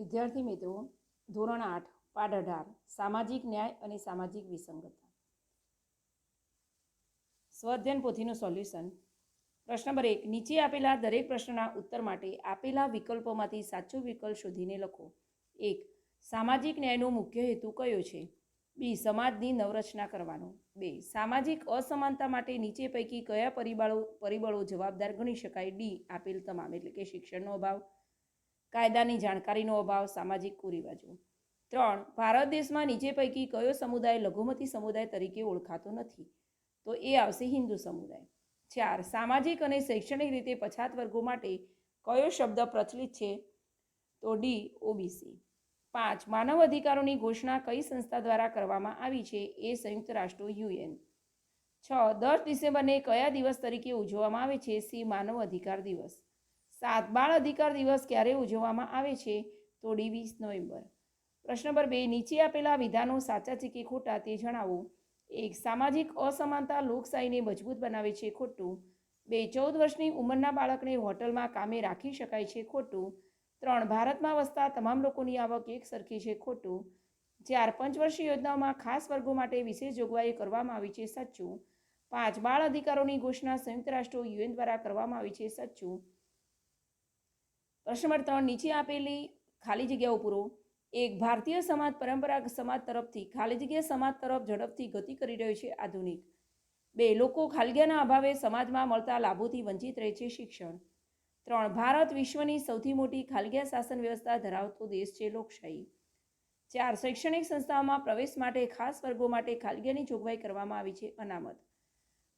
વિદ્યાર્થી મિત્રો, ધોરણ આઠ, પાઠ અઢાર, સામાજિક ન્યાય અને સામાજિક વિસંગતતા. સ્વઅધ્યયન પોથીનું સોલ્યુશન. પ્રશ્ન નંબર એક, નીચે આપેલા દરેક પ્રશ્નના ઉત્તર માટે આપેલા વિકલ્પોમાંથી સાચો વિકલ્પ શોધીને લખો. એક, સામાજિક ન્યાયનો મુખ્ય હેતુ કયો છે? બી, સમાજની નવરચના કરવાનો. બે, સામાજિક અસમાનતા માટે નીચે પૈકી કયા પરિબળો પરિબળો જવાબદાર ગણી શકાય? ડી, આપેલ તમામ, એટલે કે શિક્ષણનો અભાવ. કાયદાની જાણકારીનો અભાવ, સામાજિક કુરિવાજો. ત્રણ, ભારત દેશમાં નીચે પૈકી કયો સમુદાય લઘુમતી સમુદાય તરીકે ઓળખાતો નથી? તો એ આવશે હિન્દુ સમુદાય. ચાર, સામાજિક અને શૈક્ષણિક રીતે પછાત વર્ગો માટે કયો શબ્દ પ્રચલિત છે? તો ડી, ઓબીસી. પાંચ, માનવ અધિકારોની ઘોષણા કઈ સંસ્થા દ્વારા કરવામાં આવી છે? એ સંયુક્ત રાષ્ટ્રો, યુએન. છ દસ ડિસેમ્બરને કયા દિવસ તરીકે ઉજવવામાં આવે છે? સી, માનવ અધિકાર દિવસ. સાત બાળ અધિકાર દિવસ ક્યારે ઉજવવામાં આવે છે તો ડી વીસ નવેમ્બર. પ્રશ્ન નંબર બે, નીચે આપેલા વિધાનો સાચા છે કે ખોટા તે જણાવો. એક, સામાજિક અસમાનતા લોકશાહીને મજબૂત બનાવે છે ખોટું. બે, ચૌદ વર્ષની ઉંમરના બાળકને હોટલમાં કામે રાખી શકાય છે ખોટું. ત્રણ, ભારતમાં વસતા તમામ લોકોની આવક એક સરખી છે ખોટું. ચાર, પંચવર્ષીય યોજનાઓમાં ખાસ વર્ગો માટે વિશેષ જોગવાઈ કરવામાં આવી છે સાચું. પાંચ, બાળ અધિકારોની ઘોષણા સંયુક્ત રાષ્ટ્રો યુએન દ્વારા કરવામાં આવી છે સાચું. પ્રશ્ન નંબર ત્રણ, નીચે આપેલી ખાલી જગ્યાઓ પૂરો. એક, ભારતીય સમાજ પરંપરાગત સમાજ તરફથી ખાલી જગ્યા સમાજ તરફ ઝડપથી ગતિ કરી રહ્યો છે આધુનિક. બે, લોકો ખાલગ્યાના અભાવે સમાજમાં મળતા લાભોથી વંચિત રહે છે શિક્ષણ. ત્રણ, ભારત વિશ્વની સૌથી મોટી ખાલગ્યા શાસન વ્યવસ્થા ધરાવતો દેશ છે લોકશાહી. ચાર, શૈક્ષણિક સંસ્થાઓમાં પ્રવેશ માટે ખાસ વર્ગો માટે ખાલગ્યાની જોગવાઈ કરવામાં આવી છે અનામત.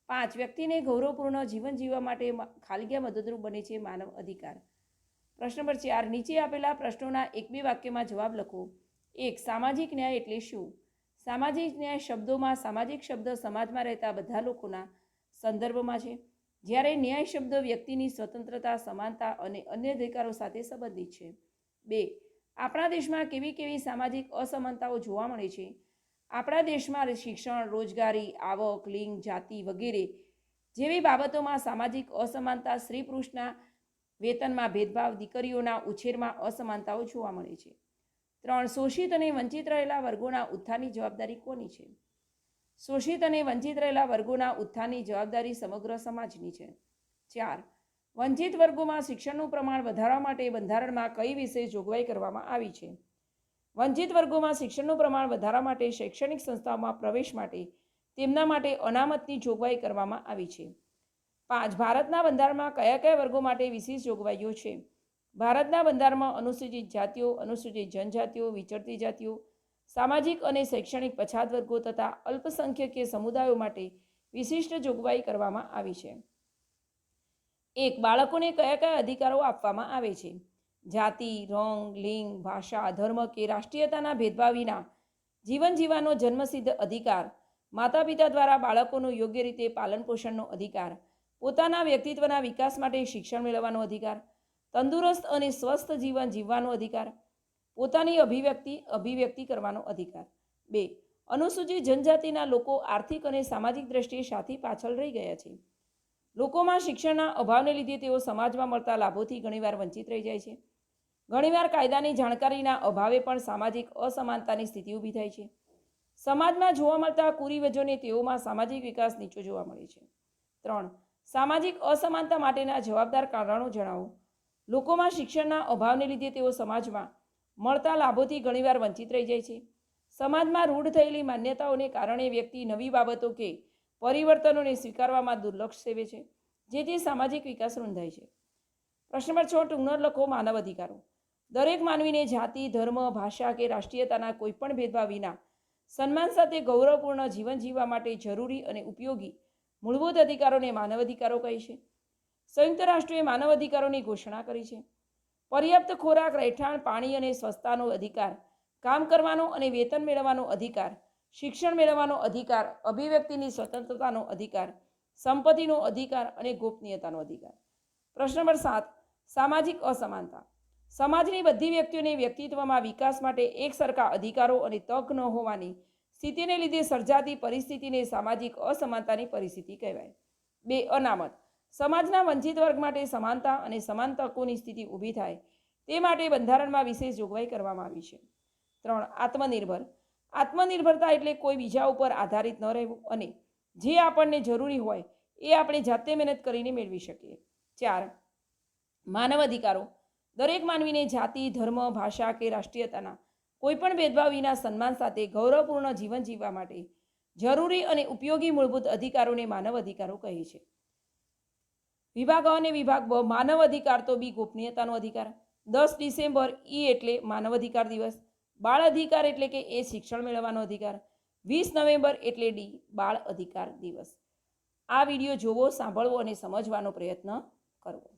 પાંચ, વ્યક્તિને ગૌરવપૂર્ણ જીવન જીવવા માટે ખાલગ્યા મદદરૂપ બને છે માનવ અધિકાર. પ્રશ્ન નંબર ચાર, નીચે આપેલા પ્રશ્નોના એક બે વાક્યમાં જવાબ લખો. એક, સામાજિક ન્યાય એટલે શું? સામાજિક ન્યાય શબ્દોમાં સામાજિક શબ્દ સમાજમાં રહેતા બધા લોકોના સંદર્ભમાં છે. જ્યારે ન્યાય શબ્દ વ્યક્તિની સ્વતંત્રતા, સમાનતા અને અન્ય અધિકારો સાથે સંબંધિત છે. બે, આપણા દેશમાં કેવી કેવી સામાજિક અસમાનતાઓ જોવા મળે છે? આપણા દેશમાં શિક્ષણ, રોજગારી, આવક, લિંગ, જાતિ વગેરે જેવી બાબતોમાં સામાજિક અસમાનતા સ્ત્રી પુરુષના વેતનમાં ભેદભાવ દીકરીઓના ઉછેરમાં અસમાનતાઓ જોવા મળે છે. ત્રણ, શોષિત અને વંચિત રહેલા વર્ગોના ઉત્થાનની જવાબદારી કોની છે? શોષિત અને વંચિત રહેલા વર્ગોના ઉત્થાનની જવાબદારી સમગ્ર સમાજની છે. ચાર, વંચિત વર્ગોમાં શિક્ષણનું પ્રમાણ વધારવા માટે બંધારણમાં કઈ વિશે જોગવાઈ કરવામાં આવી છે? વંચિત વર્ગોમાં શિક્ષણનું પ્રમાણ વધારવા માટે શૈક્ષણિક સંસ્થાઓમાં પ્રવેશ માટે તેમના માટે અનામતની જોગવાઈ કરવામાં આવી છે. પાંચ, ભારતના બંધારણમાં કયા કયા વર્ગો માટે વિશેષ જોગવાઈઓ છે? ભારતના બંધારણમાં અનુસૂચિત જાતિઓ, અનુસૂચિત જનજાતિઓ, વિચરતી જાતિઓ, સામાજિક અને શૈક્ષણિક પછાત વર્ગો તથા અલ્પસંખ્યકીય સમુદાયો માટે વિશિષ્ટ જોગવાઈ કરવામાં આવી છે. એક, બાળકોને કયા કયા અધિકારો આપવામાં આવે છે? જાતિ, રંગ, લિંગ, ભાષા, ધર્મ કે રાષ્ટ્રીયતાના ભેદભાવ વિના જીવન જીવવાનો જન્મસિદ્ધ અધિકાર માતા પિતા દ્વારા બાળકોનું યોગ્ય રીતે પાલન પોષણનો અધિકાર પોતાના વ્યક્તિત્વના વિકાસ માટે શિક્ષણ મેળવવાનો અધિકાર, તંદુરસ્ત અને સ્વસ્થ જીવન જીવવાનો અધિકાર, પોતાની અભિવ્યક્તિ અભિવ્યક્તિ કરવાનો અધિકાર. બે, અનુસૂચિત જનજાતિના લોકો આર્થિક અને સામાજિક દ્રષ્ટિએ સાથી પાછળ રહી ગયા છે. લોકોમાં શિક્ષણના અભાવને લીધે તેઓ સમાજમાં મળતા લાભોથી ઘણીવાર વંચિત રહી જાય છે. ઘણીવાર કાયદાની જાણકારીના અભાવે પણ સામાજિક અસમાનતાની સ્થિતિ ઊભી થાય છે. સમાજમાં જોવા મળતા કુરિવજોને તેઓમાં સામાજિક વિકાસ નીચો જોવા મળે છે. ત્રણ સામાજિક અસમાનતા માટેના જવાબદાર કારણો જણાવો. લોકોમાં શિક્ષણના અભાવને લીધે તેઓ સમાજમાં મળતા લાભોથી ઘણીવાર વંચિત રહી જાય છે. સમાજમાં રૂઢ થયેલી માન્યતાઓને કારણે વ્યક્તિ નવી બાબતો કે પરિવર્તનોને સ્વીકારવામાં દુર્લક્ષ સેવે છે જેથી સામાજિક વિકાસ રૂંધાય છે. પ્રશ્ન નંબર છ, ટૂંકનો લખો માનવ અધિકારો. દરેક માનવીને જાતિ, ધર્મ, ભાષા કે રાષ્ટ્રીયતાના કોઈપણ ભેદભાવ વિના સન્માન સાથે ગૌરવપૂર્ણ જીવન જીવવા માટે જરૂરી અને ઉપયોગી મૂળભૂત અધિકારોને માનવ અધિકારો કહે છે. સંયુક્ત રાષ્ટ્રોએ માનવ અધિકારોની ઘોષણા કરી છે. પર્યાપ્ત ખોરાક, રહેઠાણ, પાણી અને સ્વચ્છતાનો અધિકાર, કામ કરવાનો અને વેતન મેળવવાનો અધિકાર, શિક્ષણ મેળવવાનો અધિકાર, અભિવ્યક્તિની સ્વતંત્રતાનો અધિકાર, સંપત્તિનો અધિકાર અને ગોપનીયતાનો અધિકાર. પ્રશ્ન નંબર સાત, સામાજિક અસમાનતા. સમાજની બધી વ્યક્તિઓને વ્યક્તિત્વમાં વિકાસ માટે એક સરખા અધિકારો અને તક ન હોવાની સ્થિતિને લીધે સર્જાતી પરિસ્થિતિને સામાજિક અસમાનતાની પરિસ્થિતિ કહેવાય. બે, અનામત. સમાજના વંચિત વર્ગ માટે સમાનતા અને સમાન તકોની સ્થિતિ ઊભી થાય તે માટે બંધારણમાં વિશેષ જોગવાઈ કરવામાં આવી છે. ત્રણ, આત્મનિર્ભર. આત્મનિર્ભરતા એટલે કોઈ બીજા ઉપર આધારિત ન રહેવું અને જે આપણને જરૂરી હોય એ આપણે જાતે મહેનત કરીને મેળવી શકીએ. ચાર, માનવ અધિકારો. દરેક માનવીને જાતિ, ધર્મ, ભાષા કે રાષ્ટ્રીયતાના કોઈપણ ભેદભાવ વિના સન્માન સાથે ગૌરવપૂર્ણ જીવન જીવવા માટે જરૂરી અને ઉપયોગી મૂળભૂત અધિકારોને માનવ અધિકારો કહે છે. વિભાગ અને વિભાગ બ માનવ અધિકાર તો બી ગોપનીયતાનો અધિકાર. દસ ડિસેમ્બર ઈ એટલે માનવ અધિકાર દિવસ. બાળ અધિકાર એટલે કે એ શિક્ષણ મેળવવાનો અધિકાર. વીસ નવેમ્બર એટલે ડી બાળ અધિકાર દિવસ. આ વીડિયો જોવો, સાંભળવો અને સમજવાનો પ્રયત્ન કરવો.